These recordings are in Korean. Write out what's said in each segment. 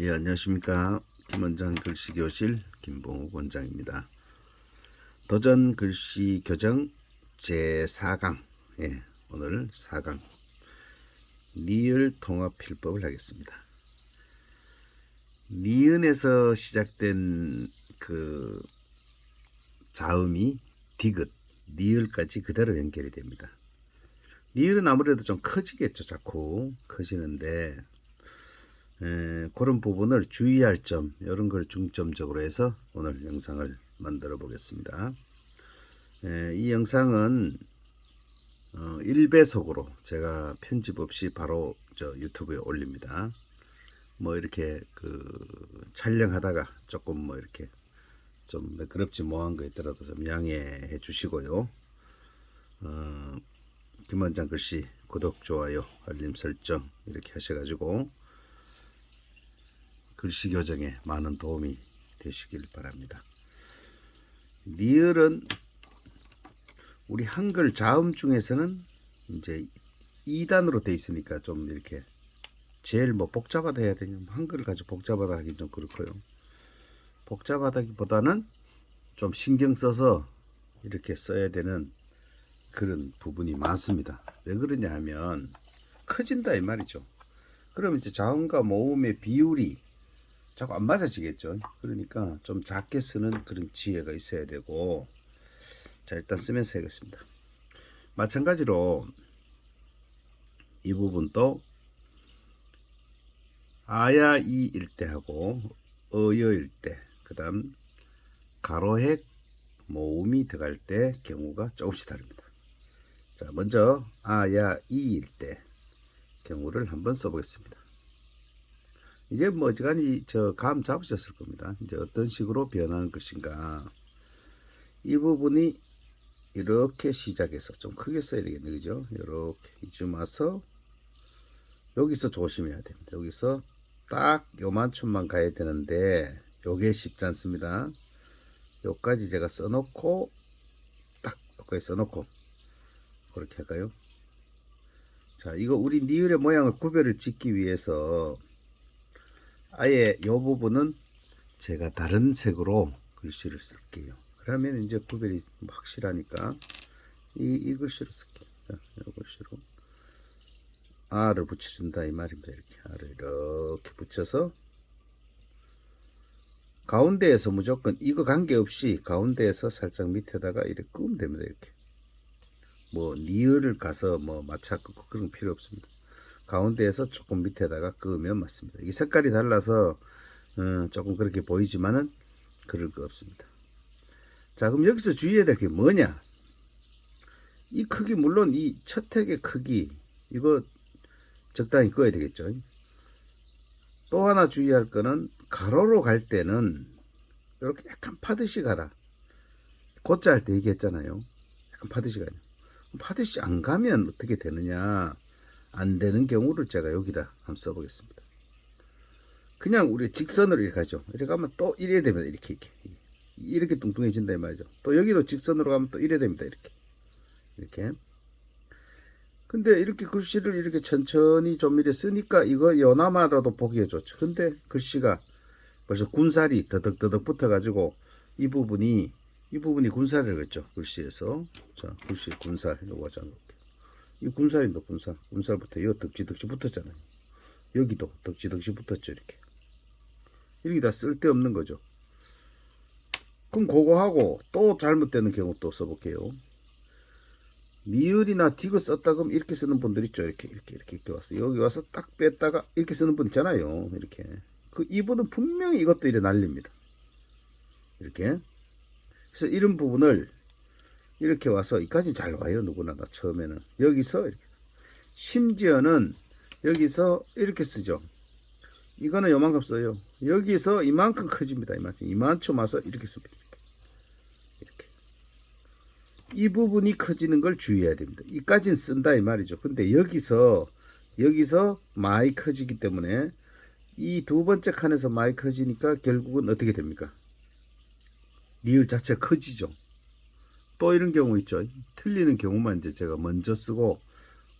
예, 안녕하십니까. 김원장 글씨교실 김봉욱 원장입니다. 도전 글씨 교정 제4강. 예, 오늘 4강. 니을 통합 필법을 하겠습니다. 니은에서 시작된 그 자음이 디귿, 니을까지 그대로 연결이 됩니다. 니을은 아무래도 좀 커지겠죠, 자꾸. 커지는데, 에, 그런 부분을 주의할 점 이런 걸 중점적으로 해서 오늘 영상을 만들어 보겠습니다. 에, 이 영상은 어, 1배속으로 제가 편집 없이 바로 저 유튜브에 올립니다. 뭐 이렇게 그 촬영하다가 조금 뭐 이렇게 좀 매끄럽지 못한 거 있더라도 좀 양해해 주시고요. 어, 김원장 글씨 구독 좋아요 알림 설정 이렇게 하셔가지고 글씨 교정에 많은 도움이 되시길 바랍니다. 니을은 우리 한글 자음 중에서는 이제 2단으로 돼 있으니까 좀 이렇게 제일 뭐 복잡하다 해야 되냐 한글을 가지고 복잡하다 하긴 좀 그렇고요. 복잡하다기보다는 좀 신경 써서 이렇게 써야 되는 그런 부분이 많습니다. 왜 그러냐 하면 커진다 이 말이죠. 그러면 이제 자음과 모음의 비율이 자꾸 안 맞아지겠죠. 그러니까 좀 작게 쓰는 그런 지혜가 있어야 되고 자 일단 쓰면서 해겠습니다. 마찬가지로 이 부분도 아야 이일 때 하고 어여일 때 그다음 가로핵 모음이 들어갈 때 경우가 조금씩 다릅니다. 자 먼저 아야 이일 때 경우를 한번 써보겠습니다. 이제 뭐 어지간히 저 감 잡으셨을 겁니다. 이제 어떤 식으로 변하는 것인가. 이 부분이 이렇게 시작해서 좀 크게 써야 되겠네, 그죠? 이렇게 이쯤 와서 여기서 조심해야 됩니다. 여기서 딱 요만큼만 가야 되는데 요게 쉽지 않습니다. 요까지 제가 써놓고 딱 여기까지 써놓고 그렇게 할까요? 자, 이거 우리 니을의 모양을 구별을 짓기 위해서 아예 이 부분은 제가 다른 색으로 글씨를 쓸게요. 그러면 이제 구별이 확실하니까 이, 이 글씨로 쓸게요. 자, 이 글씨로 R을 붙여준다 이 말입니다. 이렇게 R을 이렇게 붙여서 가운데에서 무조건 이거 관계없이 가운데에서 살짝 밑에다가 이렇게 끄면 됩니다. 이렇게 뭐 니을을 가서 뭐 마차 끄고 그런 거 필요 없습니다. 가운데에서 조금 밑에다가 끄면 맞습니다. 이게 색깔이 달라서 어, 조금 그렇게 보이지만은 그럴 거 없습니다. 자 그럼 여기서 주의해야 될 게 뭐냐? 이 크기 물론 이 첫 택의 크기 이거 적당히 꺼야 되겠죠. 또 하나 주의할 거는 가로로 갈 때는 이렇게 약간 파듯이 가라. 곧자 할 때 얘기했잖아요. 약간 파듯이 가요. 파듯이 안 가면 어떻게 되느냐? 안 되는 경우를 제가 여기다 한번 써보겠습니다. 그냥 우리 직선으로 이렇게 가죠. 이렇게 가면 또 이래야 됩니다. 이렇게 이렇게 이렇게 뚱뚱해진다 이 말이죠. 또 여기도 직선으로 가면 또 이래야 됩니다. 이렇게 이렇게. 근데 이렇게 글씨를 이렇게 천천히 좀 이렇게 쓰니까 이거 연하마라도 보기에 좋죠. 근데 글씨가 벌써 군살이 더덕더덕 붙어가지고 이 부분이 이 부분이 군살을 그랬죠. 글씨에서 자 글씨 군살 요거 자 이 군살입니다. 군살. 군살부터 이 덕지덕지 붙었잖아요. 여기도 덕지덕지 붙었죠. 이렇게. 이렇게 다 쓸데없는 거죠. 그럼 그거 하고 또 잘못되는 경우 또 써볼게요. 니을이나 디귿 썼다 그러면 이렇게 쓰는 분들 있죠. 이렇게 이렇게 이렇게 이렇게 와서 여기 와서 딱 뺐다가 이렇게 쓰는 분 있잖아요. 이렇게. 그 이분은 분명히 이것도 이래 날립니다. 이렇게. 그래서 이런 부분을 이렇게 와서 이까지 잘 와요 누구나 다 처음에는. 여기서 이렇게. 심지어는 여기서 이렇게 쓰죠. 이거는 요만큼 써요. 여기서 이만큼 커집니다 이만큼 이만큼 와서 이렇게 씁니다. 이렇게. 이 부분이 커지는 걸 주의해야 됩니다. 이까지는 쓴다 이 말이죠. 근데 여기서 여기서 많이 커지기 때문에 이 두 번째 칸에서 많이 커지니까 결국은 어떻게 됩니까? 리을 자체가 커지죠 또 이런 경우 있죠. 틀리는 경우만 이제 제가 먼저 쓰고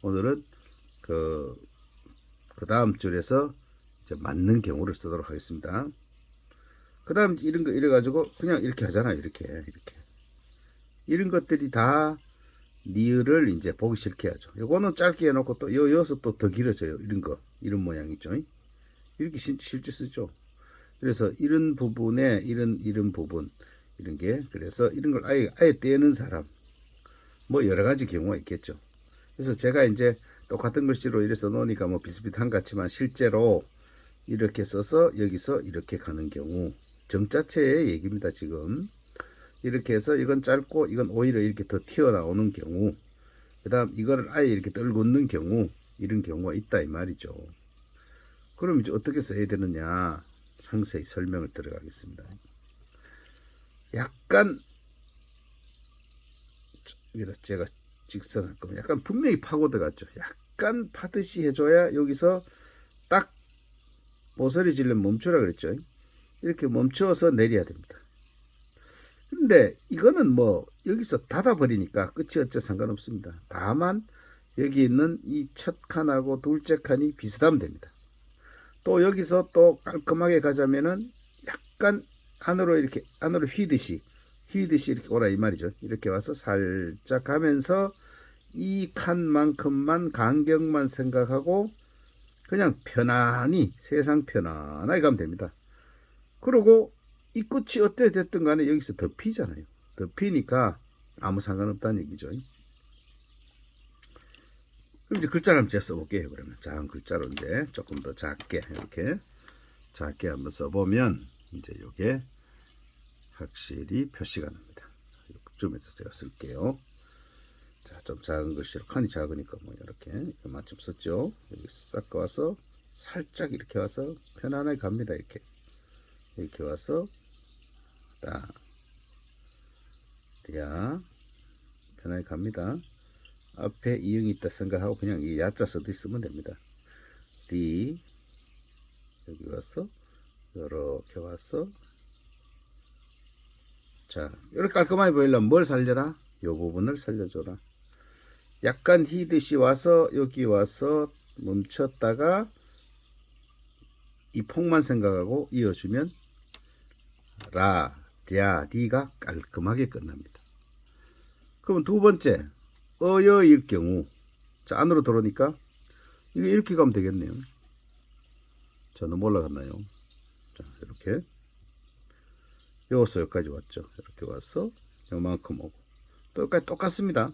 오늘은 그, 그 다음 줄에서 이제 맞는 경우를 쓰도록 하겠습니다. 그 다음 이런 거 이래가지고 그냥 이렇게 하잖아요. 이렇게 이렇게 이런 것들이 다 니을을 이제 보기 싫게 하죠. 요거는 짧게 해놓고 또 여, 여기서 또 더 길어져요. 이런 거 이런 모양 있죠. 이렇게 실, 실제 쓰죠. 그래서 이런 부분에 이런 이런 부분 이런 게 그래서 이런 걸 아예 아예 떼는 사람. 뭐 여러 가지 경우가 있겠죠. 그래서 제가 이제 똑같은 글씨로 이래 써 놓으니까 뭐 비슷비슷한 것 같지만 실제로 이렇게 써서 여기서 이렇게 가는 경우 정자체의 얘기입니다 지금. 이렇게 해서 이건 짧고 이건 오히려 이렇게 더 튀어나오는 경우 그 다음 이거를 아예 이렇게 떨구는 경우 이런 경우가 있다 이 말이죠. 그럼 이제 어떻게 써야 되느냐? 상세히 설명을 들어가겠습니다 약간 제가 직선할 거면 약간 분명히 파고 들어갔죠 약간 파듯이 해줘야 여기서 딱 모서리 질면 멈추라 그랬죠 이렇게 멈춰서 내려야 됩니다 근데 이거는 뭐 여기서 닫아 버리니까 끝이 어째 상관없습니다. 다만 여기 있는 이 첫 칸하고 둘째 칸이 비슷하면 됩니다. 또 여기서 또 깔끔하게 가자면은 약간 안으로 이렇게 안으로 휘듯이 휘듯이 이렇게 오라 이 말이죠. 이렇게 와서 살짝 가면서 이 칸만큼만 간격만 생각하고 그냥 편안히 세상 편안하게 가면 됩니다. 그리고 이 끝이 어때 됐든 간에 여기서 덮이잖아요. 덮이니까 아무 상관없다는 얘기죠. 그럼 이제 글자를 한번 제가 써볼게요. 그러면 작은 글자로 이제 조금 더 작게 이렇게 작게 한번 써보면 이제 이게 확실히 표시가 납니다. 이쯤에서 제가 쓸게요. 자, 좀 작은 글씨로 칸이 작으니까 뭐 이렇게 맞춤 썼죠. 여기 싹 와서 살짝 이렇게 와서 편안하게 갑니다. 이렇게 이렇게 와서 딱 야, 편하게 갑니다. 앞에 이응이 있다 생각하고 그냥 이 야자 써도 쓰면 됩니다. 리 여기 와서 이렇게 와서 자 이렇게 깔끔하게 보이려면 뭘 살려라? 요 부분을 살려줘라. 약간 휘듯이 와서 여기 와서 멈췄다가 이 폭만 생각하고 이어주면 라, 랴, 리가 깔끔하게 끝납니다. 그러면 두 번째 어여일 경우 자 안으로 들어오니까 이게 이렇게 가면 되겠네요. 자 너무 올라갔나요? 자 이렇게 여기서 여기까지 왔죠. 이렇게 와서 요만큼 오고 또 여기까지 똑같습니다.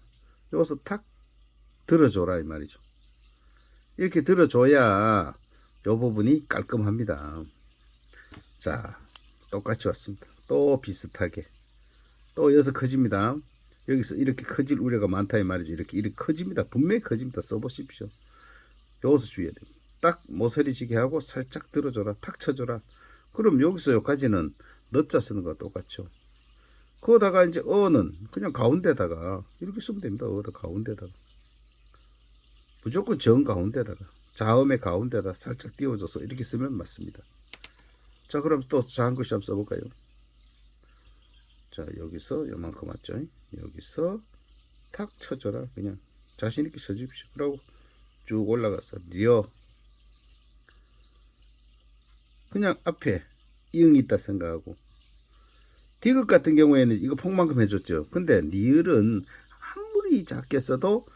여기서 탁 들어줘라 이 말이죠. 이렇게 들어줘야 요 부분이 깔끔합니다. 자 똑같이 왔습니다. 또 비슷하게 또 여기서 커집니다. 여기서 이렇게 커질 우려가 많다 이 말이죠. 이렇게 이렇게 커집니다. 분명히 커집니다. 써보십시오. 여기서 주의해야 됩니다. 딱 모서리지게 하고 살짝 들어줘라. 탁 쳐줘라. 그럼 여기서 여기까지는 넣자 쓰는 거 똑같죠. 거다가 이제 어는 그냥 가운데다가 이렇게 쓰면 됩니다. 어도 가운데다가 무조건 정 가운데다가 자음의 가운데다 살짝 띄워줘서 이렇게 쓰면 맞습니다. 자 그럼 또 글씨 한번 써볼까요? 자 여기서 요만큼 왔죠 여기서 탁 쳐줘라 그냥 자신 있게 써주십시오 그러고 쭉 올라가서 리어 그냥 앞에 이응이 있다 생각하고 디귿 같은 경우에는 이거 폭만큼 해줬죠 근데 니을은 아무리 작게 써도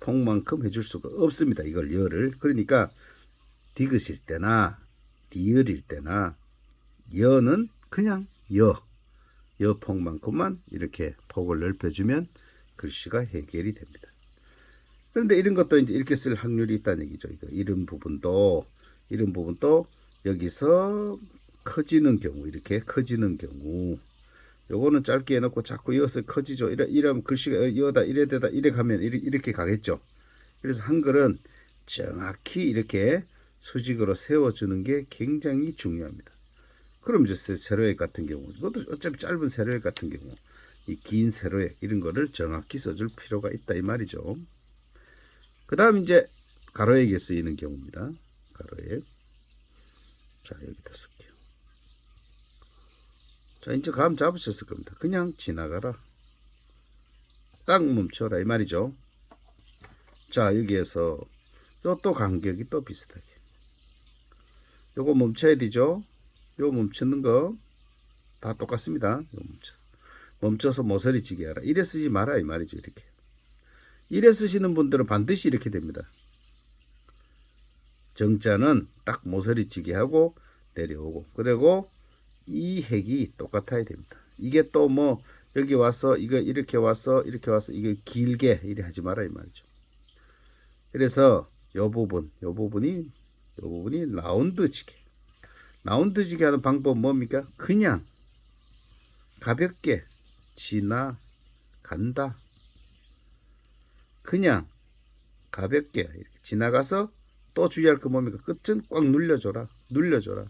폭만큼 해줄 수가 없습니다 이걸 열을 그러니까 디귿일 때나 니을일 때나 여는 그냥 여 여폭만큼만 이렇게 폭을 넓혀주면 글씨가 해결이 됩니다. 그런데 이런 것도 이제 이렇게 쓸 확률이 있다는 얘기죠. 이거 이런 부분도 이런 부분도 여기서 커지는 경우 이렇게 커지는 경우 요거는 짧게 해놓고 자꾸 이어서 커지죠. 이래 이러면 글씨가 이어다 이래 되다 이래 가면 이렇게, 이렇게 가겠죠. 그래서 한글은 정확히 이렇게 수직으로 세워주는 게 굉장히 중요합니다. 그럼 이제 세- 세로액 같은 경우 이것도 어차피 짧은 세로액 같은 경우 이 긴 세로액 이런 거를 정확히 써줄 필요가 있다 이 말이죠. 그 다음 이제 가로액에 쓰이는 경우입니다. 가로액 자 여기다 쓸게요. 자 이제 감 잡으셨을 겁니다. 그냥 지나가라. 딱 멈춰라 이 말이죠. 자 여기에서 요 또 간격이 또 비슷하게 요거 멈춰야 되죠. 요 멈추는 거 다 똑같습니다. 요 멈춰. 멈춰서 모서리 찌게 하라. 이래 쓰지 마라 이 말이죠. 이렇게. 이래 쓰시는 분들은 반드시 이렇게 됩니다. 정자는 딱 모서리 찌게 하고 내려오고 그리고 이 핵이 똑같아야 됩니다. 이게 또 뭐 여기 와서 이거 이렇게 와서 이렇게 와서 이게 길게 이래 하지 마라 이 말이죠. 그래서 요 부분, 요 부분이 요 부분이 라운드지게. 라운드지게 하는 방법 뭡니까? 그냥 가볍게 지나간다. 그냥 가볍게 지나가서 또 주의할 거 뭡니까? 끝은 꽉 눌려줘라. 눌려줘라.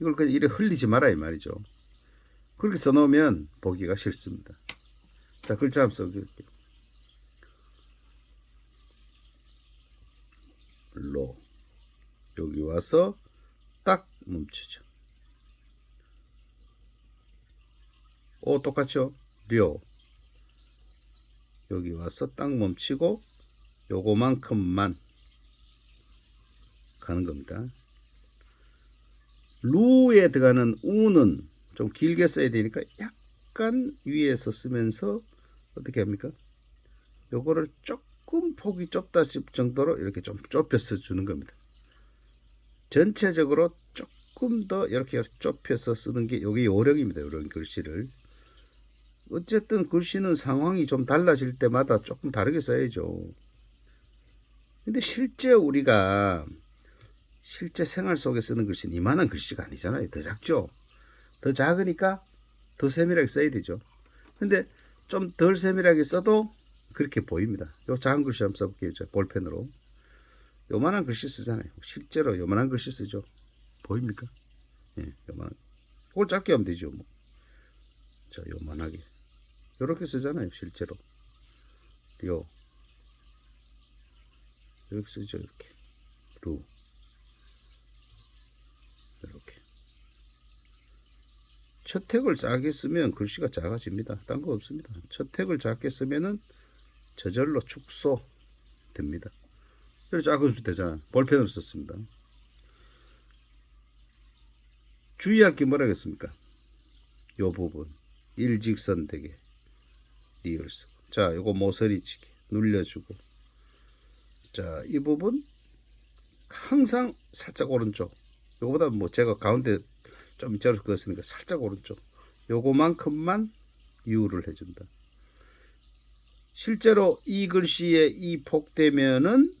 이걸 그냥 이래 흘리지 마라 이 말이죠. 그렇게 써놓으면 보기가 싫습니다. 자 글자 한번 써드릴게요. 로 여기 와서 딱 멈추죠. 오 똑같죠? 료 여기 와서 딱 멈추고 요거만큼만 가는 겁니다. 루에 들어가는 우는 좀 길게 써야 되니까 약간 위에서 쓰면서 어떻게 합니까? 요거를 조금 폭이 좁다 싶 정도로 이렇게 좀 좁혀서 주는 겁니다. 전체적으로 조금 더 이렇게 좁혀서 쓰는 게 요게 요령입니다. 요런 글씨를. 어쨌든 글씨는 상황이 좀 달라질 때마다 조금 다르게 써야죠. 근데 실제 우리가 실제 생활 속에 쓰는 글씨는 이만한 글씨가 아니잖아요. 더 작죠. 더 작으니까 더 세밀하게 써야 되죠. 근데 좀 덜 세밀하게 써도 그렇게 보입니다. 요 작은 글씨 한번 써볼게요. 저 볼펜으로. 요만한 글씨 쓰잖아요. 실제로 요만한 글씨 쓰죠. 보입니까? 예, 요만한. 그걸 짧게 하면 되죠. 뭐. 자, 요만하게. 요렇게 쓰잖아요. 실제로. 요. 이렇게 쓰죠. 이렇게. 루. 이렇게. 첫 택을 작게 쓰면 글씨가 작아집니다. 딴 거 없습니다. 첫 택을 작게 쓰면은 저절로 축소 됩니다. 이렇게 작은 수 되잖아. 볼펜으로 썼습니다. 주의할 게 뭐라겠습니까? 요 부분 일직선 되게 쓰고 자 요거 모서리치기 눌려주고 자 이 부분 항상 살짝 오른쪽 요거보다 뭐 제가 가운데 좀 이쪽으로 그었으니까 살짝 오른쪽. 요거만큼만 유를 해준다. 실제로 이 글씨의 이 폭되면은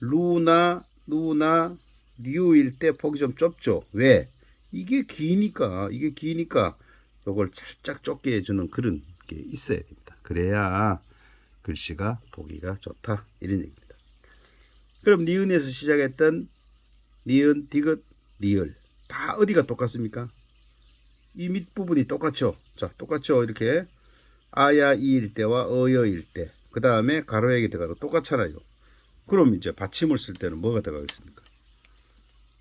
루나 누나 류일 때 폭이 좀 좁죠? 왜? 이게 기니까 이게 기니까 요걸 살짝 좁게 해주는 그런 게 있어야 됩니다. 그래야 글씨가 보기가 좋다. 이런 얘기입니다. 그럼 니은에서 시작했던 니은, 디귿, 리을 다 어디가 똑같습니까? 이 밑부분이 똑같죠. 자, 똑같죠. 이렇게 아야 이일 때와 어여일 때. 그 다음에 가로액이 들어가도 똑같잖아요. 그럼 이제 받침을 쓸 때는 뭐가 들어가겠습니까?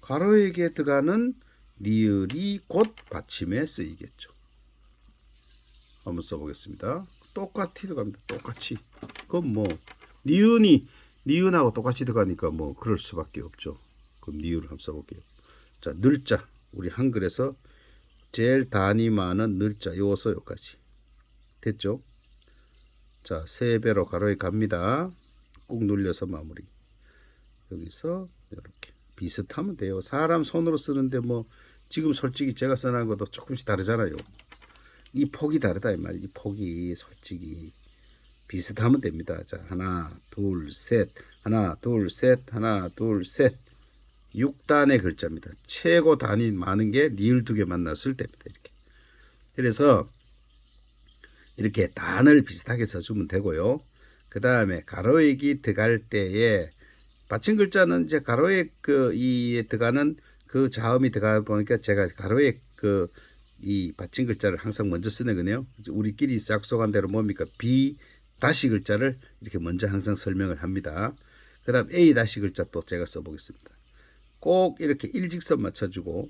가로액에 들어가는 니을이 곧 받침에 쓰이겠죠. 한번 써보겠습니다. 똑같이 들어갑니다. 똑같이. 그럼 뭐 니은이 니은하고 똑같이 들어가니까 뭐 그럴 수밖에 없죠. 그럼 니은을 한번 써볼게요. 자, 늘자. 우리 한글에서 제일 단위 많은 늘자 요서 요까지. 됐죠? 자, 세 배로 가로에 갑니다. 꾹 눌려서 마무리. 여기서 이렇게 비슷하면 돼요. 사람 손으로 쓰는데 뭐 지금 솔직히 제가 써놓은 것도 조금씩 다르잖아요. 이 폭이 다르다 이 말. 이 폭이 솔직히 비슷하면 됩니다. 자, 하나, 둘, 셋, 하나, 둘, 셋, 하나, 둘, 셋. 6단의 글자입니다. 최고 단위 많은 게 니을 두 개 만났을 때입니다. 이렇게. 그래서 이렇게 단을 비슷하게 써주면 되고요. 그 다음에 가로액이 들어갈 때에 받침 글자는 이제 가로액 그 이에 들어가는 그 자음이 들어가 보니까 제가 가로액 그 이 받침 글자를 항상 먼저 쓰는 거네요. 우리끼리 약속한 대로 뭡니까? B 다시 글자를 이렇게 먼저 항상 설명을 합니다. 그 다음 A 다시 글자 또 제가 써보겠습니다. 꼭 이렇게 일직선 맞춰주고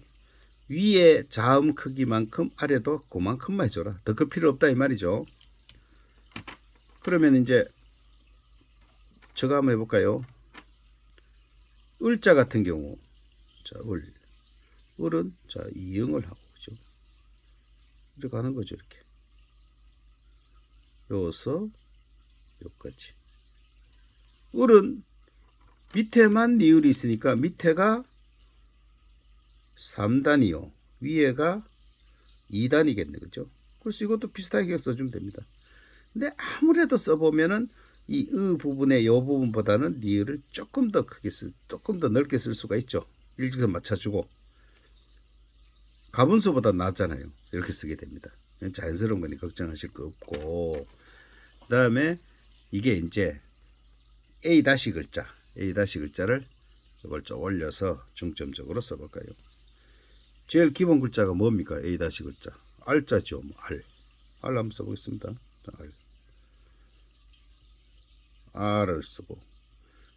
위에 자음 크기만큼 아래도 그만큼만 해줘라. 더 클 필요 없다 이 말이죠. 그러면 이제 저거 한번 해볼까요? 을자 같은 경우 자, 을. 을은 자, 이응을 하고 그죠? 이렇게 하는 거죠, 이렇게. 여기서 여기까지. 을은 밑에만 니을이 있으니까 밑에가 3단이요. 위에가 2단이겠네. 그죠? 그래서 이것도 비슷하게 써주면 됩니다. 근데 아무래도 써보면은 이 으 부분의 요 부분보다는 니을을 조금 더 크게 쓸, 조금 더 넓게 쓸 수가 있죠. 일직선 맞춰주고. 가분수보다 낫잖아요. 이렇게 쓰게 됩니다. 자연스러운 거니 걱정하실 거 없고. 그 다음에 이게 이제 A 다시 글자, A 글자를 이걸 좀 올려서 중점적으로 써볼까요? 제일 기본 글자가 뭡니까? A 글자. R자죠. 뭐 R. R 한번 써보겠습니다. 자, R. R을 쓰고.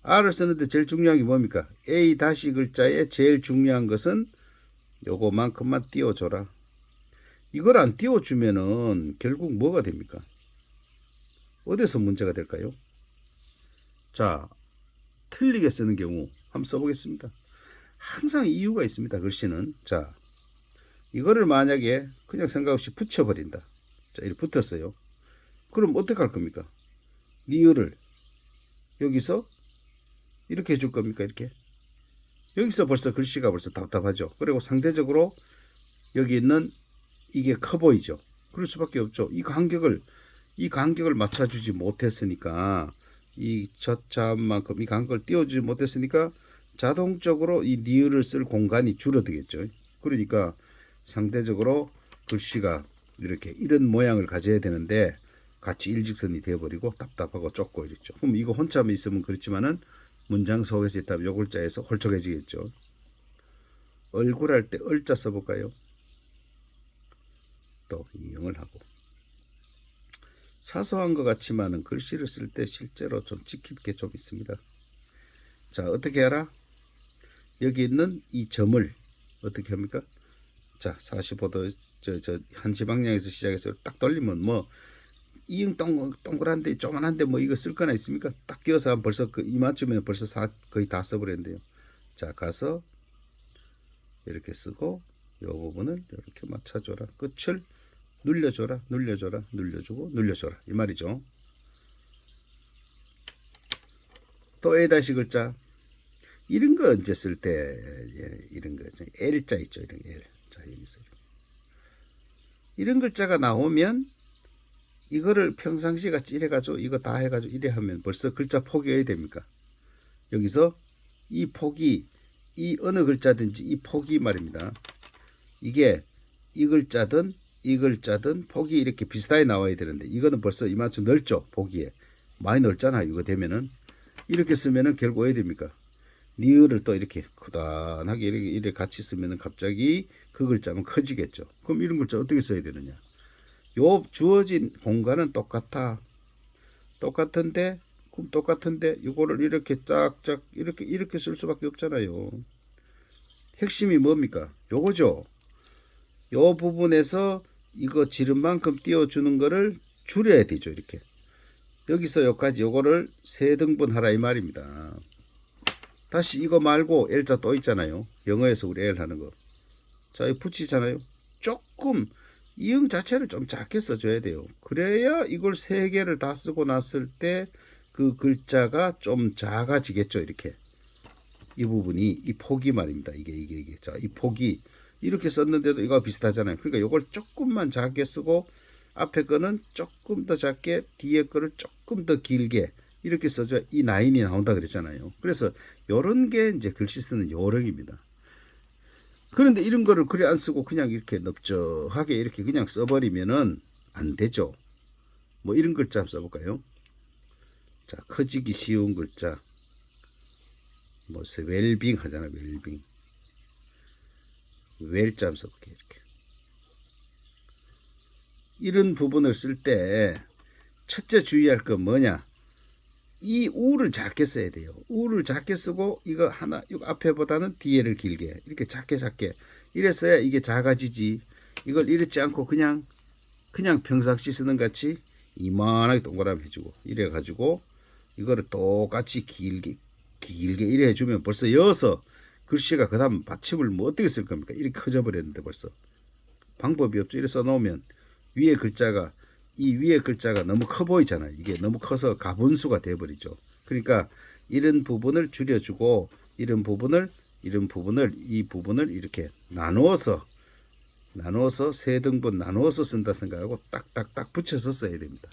R을 쓰는데 제일 중요한 게 뭡니까? A 글자에 제일 중요한 것은 요거만큼만 띄워줘라. 이걸 안 띄워주면은 결국 뭐가 됩니까? 어디서 문제가 될까요? 자, 틀리게 쓰는 경우 한번 써보겠습니다. 항상 이유가 있습니다. 글씨는 자, 이거를 만약에 그냥 생각 없이 붙여버린다. 자, 이렇게 붙었어요. 그럼 어떻게 할 겁니까? 리을을 여기서 이렇게 해줄 겁니까? 이렇게 여기서 벌써 글씨가 벌써 답답하죠. 그리고 상대적으로 여기 있는 이게 커 보이죠. 그럴 수밖에 없죠. 이 간격을 이 간격을 맞춰주지 못했으니까 이 저자만큼 이 간격을 띄워주지 못했으니까 자동적으로 이 니을을 쓸 공간이 줄어들겠죠. 그러니까 상대적으로 글씨가 이렇게 이런 모양을 가져야 되는데 같이 일직선이 되어버리고 답답하고 좁고 이랬죠. 그럼 이거 혼자만 있으면 그렇지만은 문장 속에서 있다면 요 글자에서 홀쭉해지겠죠. 얼굴 할 때 얼자 써볼까요? 또 이응을 하고 사소한 것 같지만은 글씨를 쓸 때 실제로 좀 지킬 게 좀 있습니다. 자 어떻게 알아? 여기 있는 이 점을 어떻게 합니까? 자 45도 저 저 한시 방향에서 시작해서 딱 돌리면 뭐 이응 동, 동그란데 조만한데 뭐 이거 쓸 거나 있습니까? 딱 끼워서 벌써 그 이만쯤이면 벌써 사, 거의 다 써버렸는데요. 자 가서 이렇게 쓰고 이 부분을 이렇게 맞춰줘라. 끝을 눌려줘라, 눌려줘라, 눌려주고 눌려줘라 이 말이죠. 또 A 다시 글자 이런 거 언제 쓸 때 예, 이런 거 L자 있죠, 이런 L. 자 여기서 이런 글자가 나오면 이거를 평상시 같이 이래 가지고 이거 다 해가지고 이래 하면 벌써 글자 어야 됩니까? 여기서 이 폭이 이 어느 글자든지 이 폭이 말입니다. 이게 이 글자든 이 글자든 폭이 이렇게 비슷하게 나와야 되는데 이거는 벌써 이만큼 넓죠 보기에 많이 넓잖아요 이거 되면은 이렇게 쓰면은 결국 어야 됩니까? 니을을 또 이렇게 크단하게 이렇게, 이렇게 같이 쓰면은 갑자기 그 글자는 커지겠죠. 그럼 이런 글자 어떻게 써야 되느냐? 요 주어진 공간은 똑같아. 똑같은데 그럼 똑같은데 이거를 이렇게 짝짝 이렇게 이렇게 쓸 수밖에 없잖아요. 핵심이 뭡니까? 요거죠. 요 부분에서 이거 지름 만큼 띄워주는 거를 줄여야 되죠. 이렇게 여기서 여기까지 요거를 세 등분 하라 이 말입니다. 다시 이거 말고 L자 또 있잖아요. 영어에서 우리 L 하는 거. 자, 이 붙이잖아요. 조금 이응 자체를 좀 작게 써줘야 돼요. 그래야 이걸 세 개를 다 쓰고 났을 때 그 글자가 좀 작아지겠죠. 이렇게 이 부분이 이 폭이 말입니다. 이게 이게 이게 자, 이 폭이 이렇게 썼는데도 이거 비슷하잖아요. 그러니까 이걸 조금만 작게 쓰고 앞에 거는 조금 더 작게 뒤에 거를 조금 더 길게 이렇게 써줘야 이 라인이 나온다 그랬잖아요. 그래서 요런 게 이제 글씨 쓰는 요령입니다. 그런데 이런 거를 그래 안 쓰고 그냥 이렇게 넓적하게 이렇게 그냥 써버리면은 안 되죠. 뭐 이런 글자 한번 써볼까요? 자, 커지기 쉬운 글자. 뭐, 웰빙 하잖아, 웰빙. 웰자 한번 써볼게요, 이렇게. 이런 부분을 쓸 때, 첫째 주의할 건 뭐냐? 이 우를 작게 써야 돼요. 우를 작게 쓰고 이거 하나 이거 앞에보다는 뒤에를 길게 이렇게 작게 작게 이랬어야 이게 작아지지. 이걸 이렇지 않고 그냥 그냥 평상시 쓰는 같이 이만하게 동그라미 해주고 이래 가지고 이거를 똑같이 길게 길게 이래 해주면 벌써 여서 글씨가 그다음 받침을 뭐 어떻게 쓸 겁니까? 이렇게 커져 버렸는데 벌써 방법이 없죠. 이렇게 써놓으면 위에 글자가 이 위에 글자가 너무 커 보이잖아요. 이게 너무 커서 가분수가 돼버리죠. 그러니까 이런 부분을 줄여주고 이런 부분을 이런 부분을 이 부분을 이렇게 나누어서 나누어서 세 등분 나누어서 쓴다 생각하고 딱딱딱 붙여서 써야 됩니다.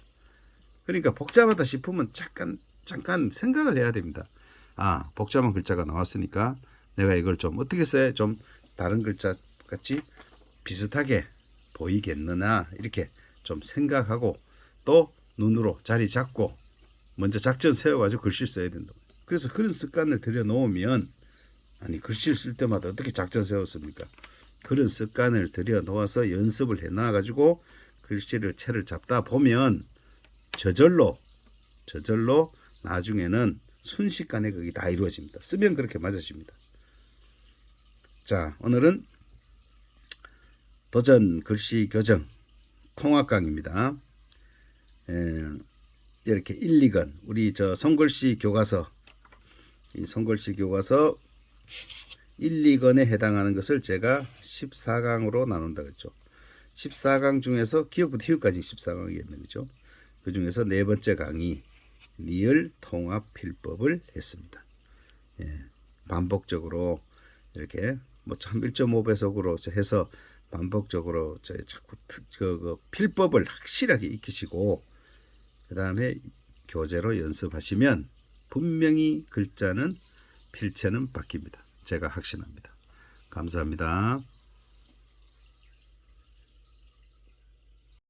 그러니까 복잡하다 싶으면 잠깐 잠깐 생각을 해야 됩니다. 아 복잡한 글자가 나왔으니까 내가 이걸 좀 어떻게 써야 좀 다른 글자 같이 비슷하게 보이겠느냐 이렇게 좀 생각하고 또 눈으로 자리 잡고 먼저 작전 세워가지고 글씨 써야 된다. 그래서 그런 습관을 들여 놓으면 아니 글씨를 쓸 때마다 어떻게 작전 세웠습니까? 그런 습관을 들여 놓아서 연습을 해 놔가지고 글씨를 채를 잡다 보면 저절로 저절로 나중에는 순식간에 그게 다 이루어집니다. 쓰면 그렇게 맞아집니다. 자 오늘은 도전 글씨 교정 통합 강입니다. 에, 이렇게 1, 2권 우리 저 손글씨 교과서 이 손글씨 교과서 1, 2권에 해당하는 것을 제가 14강으로 나눈다 그랬죠. 14강 중에서 기억부터 희읍까지 14강이었는 거죠. 그 중에서 네 번째 강의 리을 통합 필법을 했습니다. 예, 반복적으로 이렇게 뭐 참 1.5배속으로 해서 반복적으로 저 자꾸 트- 그, 그 필법을 확실하게 익히시고 그 다음에 교재로 연습하시면 분명히 글자는 필체는 바뀝니다. 제가 확신합니다. 감사합니다.